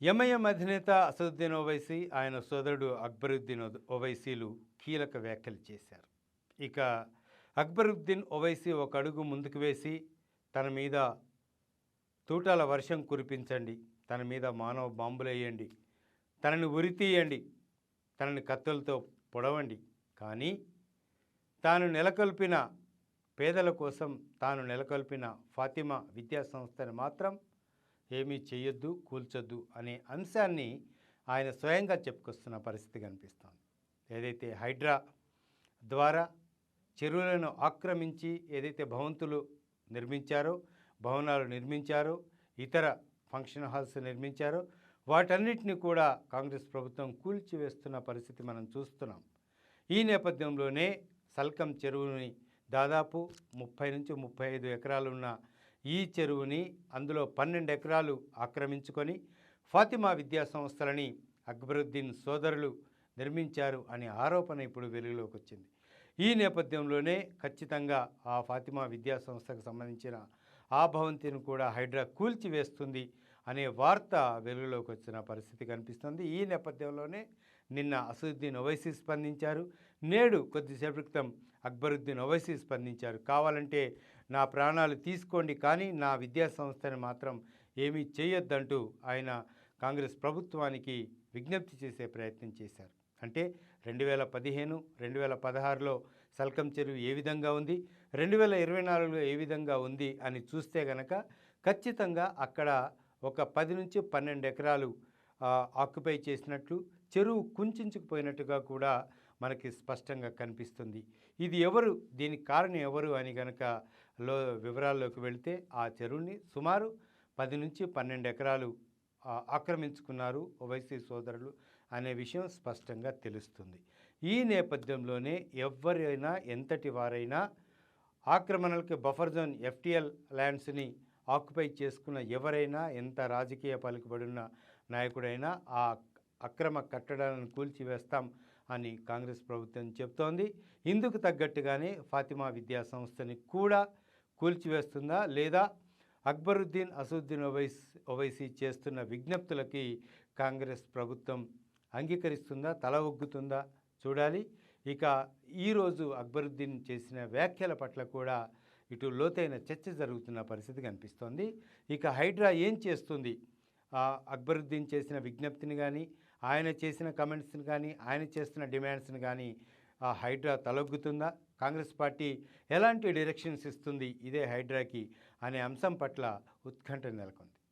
MIM అధినేత అసదుద్దీన్ ఓవైసీ ఆయన సోదరుడు అక్బరుద్దీన్ ఓవైసీలు కీలక వ్యాఖ్యలు చేశారు. ఇక అక్బరుద్దీన్ ఓవైసీ ఒక అడుగు ముందుకు వేసి తన మీద తూటాల వర్షం కురిపించండి తన మీద మానవ బాంబులేయండి తనని ఉరితీయండి తనని కత్తులతో పొడవండి. కానీ తాను నెలకొల్పిన పేదల కోసం తాను నెలకొల్పిన ఫాతిమా విద్యాసంస్థని మాత్రం ఏమీ చేయొద్దు కూల్చొద్దు అనే అంశాన్ని ఆయన స్వయంగా చెప్పుకొస్తున్న పరిస్థితి కనిపిస్తోంది. ఏదైతే హైడ్రా ద్వారా చెరువులను ఆక్రమించి ఏదైతే భవంతులు నిర్మించారో భవనాలు నిర్మించారో ఇతర ఫంక్షన్ హాల్స్ నిర్మించారో వాటన్నిటిని కూడా కాంగ్రెస్ ప్రభుత్వం కూల్చివేస్తున్న పరిస్థితి మనం చూస్తున్నాం. ఈ నేపథ్యంలోనే సల్కం చెరువుని దాదాపు ముప్పై నుంచి ముప్పై ఐదు ఎకరాలు ఉన్న ఈ చెరువుని అందులో పన్నెండు ఎకరాలు ఆక్రమించుకొని ఫాతిమా విద్యా సంస్థలని అక్బరుద్దీన్ సోదరులు నిర్మించారు అనే ఆరోపణ ఇప్పుడు వెలుగులోకి వచ్చింది ఈ నేపథ్యంలోనే ఖచ్చితంగా ఆ ఫాతిమా విద్యా సంస్థకు సంబంధించిన ఆ భవంతిని కూడా హైడ్రా కూల్చివేస్తుంది అనే వార్త వెలుగులోకి వచ్చిన పరిస్థితి కనిపిస్తుంది. ఈ నేపథ్యంలోనే నిన్న అసదుద్దీన్ ఒవైసీ స్పందించారు. నేడు కొద్దిసేపటి క్రితం అక్బరుద్దీన్ ఒవైసీ స్పందించారు. కావాలంటే నా ప్రాణాలు తీసుకోండి కానీ నా విద్యా సంస్థని మాత్రం ఏమీ చేయొద్దంటూ ఆయన కాంగ్రెస్ ప్రభుత్వానికి విజ్ఞప్తి చేసే ప్రయత్నం చేశారు. అంటే రెండు వేల పదిహేను రెండు వేల పదహారులో సల్కం చెరువు ఏ విధంగా ఉంది రెండు వేల ఇరవై నాలుగులో ఏ విధంగా ఉంది అని చూస్తే గనక ఖచ్చితంగా అక్కడ ఒక పది నుంచి పన్నెండు ఎకరాలు ఆక్యుపై చేసినట్లు చెరువు కుంచుకుపోయినట్టుగా కూడా మనకి స్పష్టంగా కనిపిస్తుంది. ఇది ఎవరు? దీనికి కారణం ఎవరు అని గనక లో వివరాల్లోకి వెళితే ఆ చెరువుని సుమారు పది నుంచి పన్నెండు ఎకరాలు ఆక్రమించుకున్నారు ఓవైసీ సోదరులు అనే విషయం స్పష్టంగా తెలుస్తుంది. ఈ నేపథ్యంలోనే ఎవరైనా ఎంతటి వారైనా ఆక్రమణలకు బఫర్ జోన్ ఎఫ్టిఎల్ ల్యాండ్స్ని ఆక్యుపై చేసుకున్న ఎవరైనా ఎంత రాజకీయ పలుకుబడిన నాయకుడైనా ఆ అక్రమ కట్టడాలను కూల్చివేస్తాం అని కాంగ్రెస్ ప్రభుత్వం చెప్తోంది. ఇందుకు తగ్గట్టుగానే ఫాతిమా విద్యా సంస్థని కూడా కూల్చివేస్తుందా లేదా? అక్బరుద్దీన్ అసదుద్దీన్ ఓవైస్ ఓవైసీ చేస్తున్న విజ్ఞప్తులకి కాంగ్రెస్ ప్రభుత్వం అంగీకరిస్తుందా? తల ఒగ్గుతుందా? చూడాలి. ఇక ఈరోజు అక్బరుద్దీన్ చేసిన వ్యాఖ్యల పట్ల కూడా ఇటు లోతైన చర్చ జరుగుతున్న పరిస్థితి కనిపిస్తోంది. ఇక హైడ్రా ఏం చేస్తుంది? అక్బరుద్దీన్ చేసిన విజ్ఞప్తిని కానీ ఆయన చేసిన కమెంట్స్ని కానీ ఆయన చేస్తున్న డిమాండ్స్ని కానీ ఆ హైడ్రా తలొగ్గుతుందా? కాంగ్రెస్ పార్టీ ఎలాంటి డైరెక్షన్స్ ఇస్తుంది ఇదే హైడ్రాకి అనే అంశం పట్ల ఉత్కంఠ నెలకొంది.